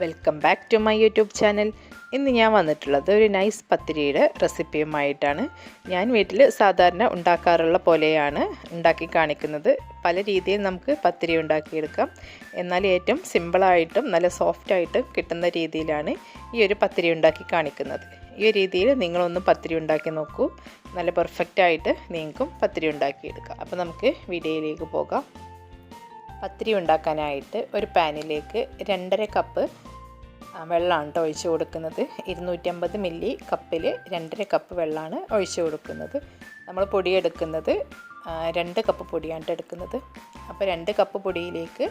Welcome back to my YouTube channel. ഇന്ന് ഞാൻ വന്നിട്ടുള്ളത് ഒരു നൈസ് പത്തിരിയുടെ റെസിപ്പിയുമായിട്ടാണ്. ഞാൻ വീട്ടിൽ സാധാരണ ഉണ്ടാക്കാറുള്ള പോലെയാണ് ഉണ്ടാക്കി കാണിക്കുന്നത്. പല രീതിയിൽ നമുക്ക് പത്തിരി ഉണ്ടാക്കിയെടുക്കാം. എന്നാൽ ഏറ്റവും സിമ്പിളായിട്ടും നല്ല സോഫ്റ്റായിട്ടും കിട്ടുന്ന രീതിയിലാണ് ഈ ഒരു പത്തിരി ഉണ്ടാക്കി കാണിക്കുന്നത്. ഈ രീതിയിൽ നിങ്ങളൊന്ന് പത്തിരി ഉണ്ടാക്കി നോക്കൂ. നല്ല പെർഫെക്റ്റായിട്ട് നിങ്ങൾക്കും പത്തിരി ഉണ്ടാക്കിയെടുക്കാം. അപ്പോൾ നമുക്ക് വീഡിയോയിലേക്ക് പോകാം. പത്തിരി ഉണ്ടാക്കാനായിട്ട് ഒരു പാനിലേക്ക് രണ്ടര കപ്പ് വെള്ളമാണ് കേട്ടോ ഒഴിച്ച് കൊടുക്കുന്നത്. ഇരുന്നൂറ്റമ്പത് മില്ലി കപ്പിൽ രണ്ടര കപ്പ് വെള്ളമാണ് ഒഴിച്ച് കൊടുക്കുന്നത്. നമ്മൾ പൊടിയെടുക്കുന്നത് രണ്ട് കപ്പ് പൊടിയാണ് എടുക്കുന്നത്. അപ്പോൾ രണ്ട് കപ്പ് പൊടിയിലേക്ക്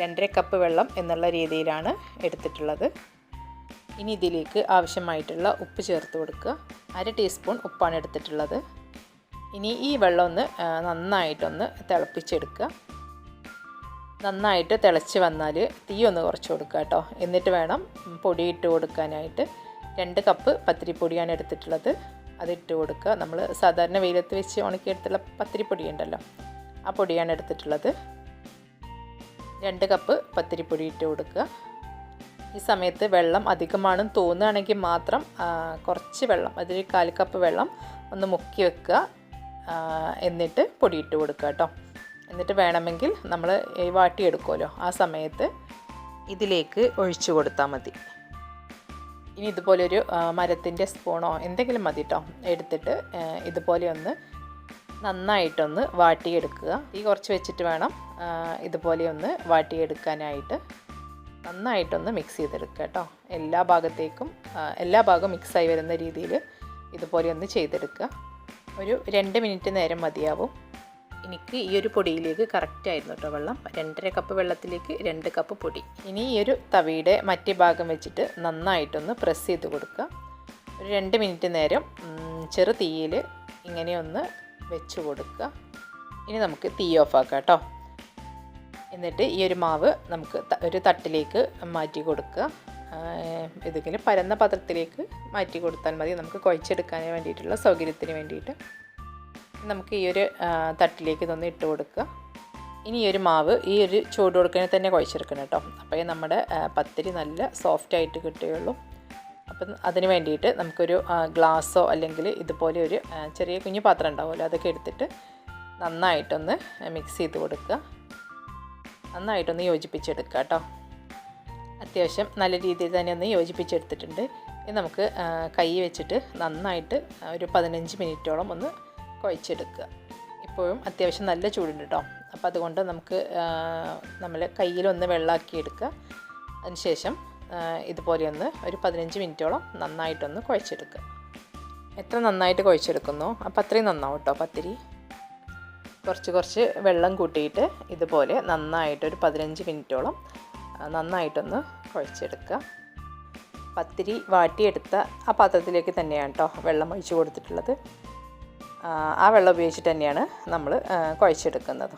രണ്ടര കപ്പ് വെള്ളം എന്നുള്ള രീതിയിലാണ് എടുത്തിട്ടുള്ളത്. ഇനി ഇതിലേക്ക് ആവശ്യമായിട്ടുള്ള ഉപ്പ് ചേർത്ത് കൊടുക്കുക. അര ടീസ്പൂൺ ഉപ്പാണ് എടുത്തിട്ടുള്ളത്. ഇനി ഈ വെള്ളം ഒന്ന് നന്നായിട്ടൊന്ന് തിളപ്പിച്ചെടുക്കുക. നന്നായിട്ട് തിളച്ച് വന്നാൽ തീ ഒന്ന് കുറച്ച് കൊടുക്കുക കേട്ടോ. എന്നിട്ട് വേണം പൊടി ഇട്ട് കൊടുക്കാനായിട്ട്. രണ്ട് കപ്പ് പത്തിരിപ്പൊടിയാണ് എടുത്തിട്ടുള്ളത്. അതിട്ട് കൊടുക്കുക. നമ്മൾ സാധാരണ വെയിലത്ത് വെച്ച് ഉണക്കിയെടുത്തുള്ള പത്തിരിപ്പൊടി ഉണ്ടല്ലോ ആ പൊടിയാണ് എടുത്തിട്ടുള്ളത്. രണ്ട് കപ്പ് പത്തിരിപ്പൊടി ഇട്ട് കൊടുക്കുക. ഈ സമയത്ത് വെള്ളം അധികമാണെന്ന് തോന്നുകയാണെങ്കിൽ മാത്രം കുറച്ച് വെള്ളം അതിൽ കാൽ കപ്പ് വെള്ളം ഒന്ന് മുക്കി വെക്കുക. എന്നിട്ട് പൊടിയിട്ട് കൊടുക്കുക കേട്ടോ. എന്നിട്ട് വേണമെങ്കിൽ നമ്മൾ ഈ വാട്ടിയെടുക്കുമല്ലോ ആ സമയത്ത് ഇതിലേക്ക് ഒഴിച്ചു കൊടുത്താൽ മതി. ഇനി ഇതുപോലൊരു മരത്തിന്റെ സ്പൂണോ എന്തെങ്കിലും മതി കേട്ടോ എടുത്തിട്ട് ഇതുപോലെ ഒന്ന് നന്നായിട്ടൊന്ന് വാട്ടിയെടുക്കുക. ഈ കുറച്ച് വെച്ചിട്ട് വേണം ഇതുപോലെ ഒന്ന് വാട്ടിയെടുക്കാനായിട്ട്. നന്നായിട്ടൊന്ന് മിക്സ് ചെയ്തെടുക്കുക കേട്ടോ എല്ലാ ഭാഗത്തേക്കും എല്ലാ ഭാഗവും മിക്സായി വരുന്ന രീതിയിൽ ഇതുപോലെ ഒന്ന് ചെയ്തെടുക്കുക. ഒരു രണ്ട് മിനിറ്റ് നേരം മതിയാവും. എനിക്ക് ഈ ഒരു പൊടിയിലേക്ക് കറക്റ്റ് ആയിരുന്നു കേട്ടോ വെള്ളം. രണ്ടര കപ്പ് വെള്ളത്തിലേക്ക് രണ്ട് കപ്പ് പൊടി. ഇനി ഈ ഒരു തവിയുടെ മറ്റേ ഭാഗം വെച്ചിട്ട് നന്നായിട്ടൊന്ന് പ്രസ് ചെയ്ത് കൊടുക്കുക. ഒരു രണ്ട് മിനിറ്റ് നേരം ചെറു തീയിൽ ഇങ്ങനെ ഒന്ന് വെച്ച് കൊടുക്കുക. ഇനി നമുക്ക് തീ ഓഫ് ആക്കാം കേട്ടോ എന്നിട്ട് ഈ ഒരു മാവ് നമുക്ക് ഒരു തട്ടിലേക്ക് മാറ്റി കൊടുക്കുക. ഏതെങ്കിലും പരന്ന പാത്രത്തിലേക്ക് മാറ്റി കൊടുത്താൽ മതി. നമുക്ക് കുഴച്ചെടുക്കാൻ വേണ്ടിയിട്ടുള്ള സൗകര്യത്തിന് വേണ്ടിയിട്ട്. നമുക്ക് ഈ ഒരു തട്ടിലേക്ക് ഇതൊന്ന് ഇട്ട് കൊടുക്കുക. ഇനി ഈ ഒരു മാവ് ഈ ഒരു ചൂട് കൊടുക്കുന്നതിന് തന്നെ കുഴച്ചെടുക്കണം കേട്ടോ. അപ്പോൾ നമ്മുടെ പത്തിരി നല്ല സോഫ്റ്റായിട്ട് കിട്ടുകയുള്ളൂ. അപ്പം അതിന് വേണ്ടിയിട്ട് നമുക്കൊരു ഗ്ലാസ്സോ അല്ലെങ്കിൽ ഇതുപോലെ ഒരു ചെറിയ കുഞ്ഞു പാത്രം ഉണ്ടാവുമല്ലോ അതൊക്കെ എടുത്തിട്ട് നന്നായിട്ടൊന്ന് മിക്സ് ചെയ്ത് കൊടുക്കുക. നന്നായിട്ടൊന്ന് യോജിപ്പിച്ചെടുക്കുക കേട്ടോ. അത്യാവശ്യം നല്ല രീതിയിൽ തന്നെ ഒന്ന് യോജിപ്പിച്ചെടുത്തിട്ടുണ്ട്. ഇനി നമുക്ക് കൈ വെച്ചിട്ട് നന്നായിട്ട് ഒരു പതിനഞ്ച് മിനിറ്റോളം ഒന്ന് കുഴച്ചെടുക്കുക. ഇപ്പോഴും അത്യാവശ്യം നല്ല ചൂടുണ്ട് കേട്ടോ അപ്പോൾ അതുകൊണ്ട് നമുക്ക് നമ്മൾ കയ്യിലൊന്ന് വെള്ളമാക്കി എടുക്കുക അതിനുശേഷം ഇതുപോലെ ഒന്ന് ഒരു പതിനഞ്ച് മിനിറ്റോളം നന്നായിട്ടൊന്ന് കുഴച്ചെടുക്കുക. എത്ര നന്നായിട്ട് കുഴച്ചെടുക്കുന്നു? അപ്പോൾ അത്രയും നന്നാവും കേട്ടോ പത്തിരി. കുറച്ച് കുറച്ച് വെള്ളം കൂട്ടിയിട്ട് ഇതുപോലെ നന്നായിട്ട് ഒരു പതിനഞ്ച് മിനിറ്റോളം നന്നായിട്ടൊന്ന് കുഴച്ചെടുക്കുക. പത്തിരി വാട്ടിയെടുത്ത ആ പാത്രത്തിലേക്ക് തന്നെയാണ് കേട്ടോ വെള്ളം ഒഴിച്ചു കൊടുത്തിട്ടുള്ളത്. ആ വെള്ളം ഉപയോഗിച്ചിട്ട് തന്നെയാണ് നമ്മൾ കുഴച്ചെടുക്കുന്നത്.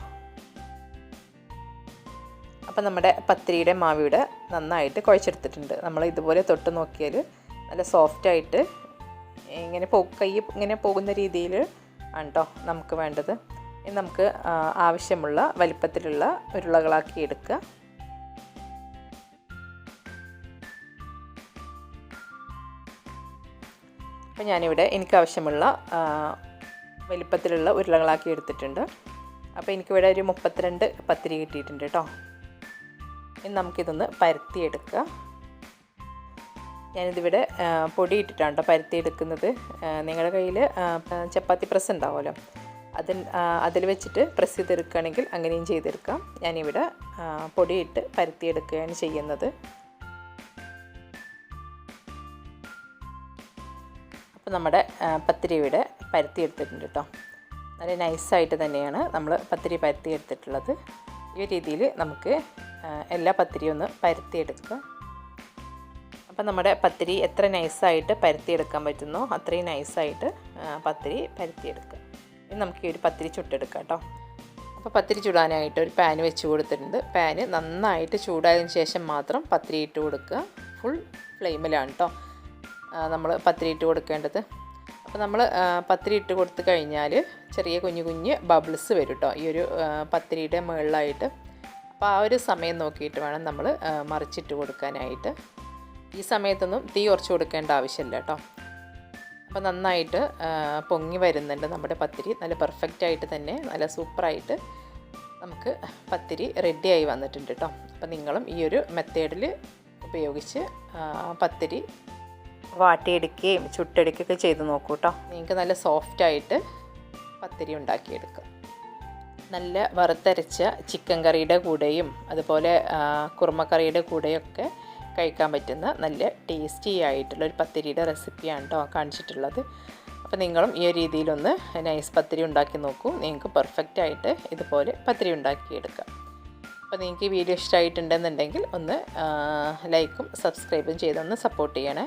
അപ്പം നമ്മുടെ പത്തിരിയുടെ മാവിയുടെ നന്നായിട്ട് കുഴച്ചെടുത്തിട്ടുണ്ട്. നമ്മൾ ഇതുപോലെ തൊട്ട് നോക്കിയാൽ നല്ല സോഫ്റ്റായിട്ട് ഇങ്ങനെ പോ കൈ ഇങ്ങനെ പോകുന്ന രീതിയിൽ ആണ് കേട്ടോ നമുക്ക് വേണ്ടത്. ഇനി നമുക്ക് ആവശ്യമുള്ള വലിപ്പത്തിലുള്ള ഉരുളകളാക്കി എടുക്കുക. അപ്പം ഞാനിവിടെ എനിക്ക് ആവശ്യമുള്ള വലിപ്പത്തിലുള്ള ഉരുളകളാക്കി എടുത്തിട്ടുണ്ട്. അപ്പോൾ എനിക്കിവിടെ ഒരു മുപ്പത്തിരണ്ട് പത്തിരി കിട്ടിയിട്ടുണ്ട് കേട്ടോ. ഇനി നമുക്കിതൊന്ന് പരത്തിയെടുക്കുക ഞാനിതിവിടെ പൊടി ഇട്ടിട്ടാണ് കേട്ടോ പരത്തിയെടുക്കുന്നത്. നിങ്ങളുടെ കയ്യിൽ ചപ്പാത്തി പ്രസ് ഉണ്ടാവുമല്ലോ. അതിൽ അതിൽ വെച്ചിട്ട് പ്രസ് ചെയ്തെടുക്കുകയാണെങ്കിൽ അങ്ങനെയും ചെയ്തെടുക്കാം. ഞാനിവിടെ പൊടിയിട്ട് പരത്തിയെടുക്കുകയാണ് ചെയ്യുന്നത്. അപ്പോൾ നമ്മുടെ പത്തിരിയുടെ പരത്തി എടുത്തിട്ടുണ്ട് കേട്ടോ. നല്ല നൈസായിട്ട് തന്നെയാണ് നമ്മൾ പത്തിരി പരത്തി എടുത്തിട്ടുള്ളത് ഈ രീതിയിൽ നമുക്ക് എല്ലാ പത്തിരിയും ഒന്ന് പരത്തിയെടുക്കുക അപ്പം നമ്മുടെ പത്തിരി എത്ര നൈസായിട്ട് പരത്തിയെടുക്കാൻ പറ്റുന്നോ അത്രയും നൈസായിട്ട് പത്തിരി പരത്തിയെടുക്കുക ഇനി നമുക്ക് ഈ ഒരു പത്തിരി ചുട്ടെടുക്കാം കേട്ടോ. അപ്പോൾ പത്തിരി ചുടാനായിട്ട് ഒരു പാൻ വെച്ച് കൊടുത്തിട്ടുണ്ട്. പാന് നന്നായിട്ട് ചൂടായതിന് ശേഷം മാത്രം പത്തിരി ഇട്ട് കൊടുക്കുക. ഫുൾ ഫ്ലെയിമിലാണ് കേട്ടോ. നമ്മൾ പത്തിരി ഇട്ട് കൊടുക്കേണ്ടത്. അപ്പോൾ നമ്മൾ പത്തിരി ഇട്ട് കൊടുത്തു കഴിഞ്ഞാൽ ചെറിയ കുഞ്ഞു കുഞ്ഞ് ബബിൾസ് വരും കേട്ടോ ഈ ഒരു പത്തിരിയുടെ മുകളിലായിട്ട്. അപ്പോൾ ആ ഒരു സമയം നോക്കിയിട്ട് വേണം നമ്മൾ മറിച്ചിട്ട് കൊടുക്കാനായിട്ട്. ഈ സമയത്തൊന്നും തീ ഉറച്ചു കൊടുക്കേണ്ട ആവശ്യമില്ല കേട്ടോ അപ്പോൾ നന്നായിട്ട് പൊങ്ങി വരുന്നുണ്ട് നമ്മുടെ പത്തിരി. നല്ല പെർഫെക്റ്റ് ആയിട്ട് തന്നെ നല്ല സൂപ്പറായിട്ട് നമുക്ക് പത്തിരി റെഡിയായി വന്നിട്ടുണ്ട് കേട്ടോ അപ്പോൾ നിങ്ങളും ഈ ഒരു മെത്തേഡിൽ ഉപയോഗിച്ച് പത്തിരി വാട്ടിയെടുക്കുകയും ചുട്ടെടുക്കുകയൊക്കെ ചെയ്ത് നോക്കൂ കേട്ടോ നിങ്ങൾക്ക് നല്ല സോഫ്റ്റായിട്ട് പത്തിരി ഉണ്ടാക്കിയെടുക്കാം. നല്ല വറുത്തരച്ച ചിക്കൻ കറിയുടെ കൂടെയും അതുപോലെ കുറുമക്കറിയുടെ കൂടെയൊക്കെ കഴിക്കാൻ പറ്റുന്ന നല്ല ടേസ്റ്റി ആയിട്ടുള്ള ഒരു പത്തിരിയുടെ റെസിപ്പിയാണ് കേട്ടോ കാണിച്ചിട്ടുള്ളത്. അപ്പോൾ നിങ്ങളും ഈ ഒരു രീതിയിലൊന്ന് നൈസ് പത്തിരി ഉണ്ടാക്കി നോക്കൂ. നിങ്ങൾക്ക് പെർഫെക്റ്റ് ആയിട്ട് ഇതുപോലെ പത്തിരി ഉണ്ടാക്കിയെടുക്കാം. അപ്പോൾ നിങ്ങൾക്ക് ഈ വീഡിയോ ഇഷ്ടമായിട്ടുണ്ടെന്നുണ്ടെങ്കിൽ ഒന്ന് ലൈക്കും സബ്സ്ക്രൈബും ചെയ്തൊന്ന് സപ്പോർട്ട് ചെയ്യണേ.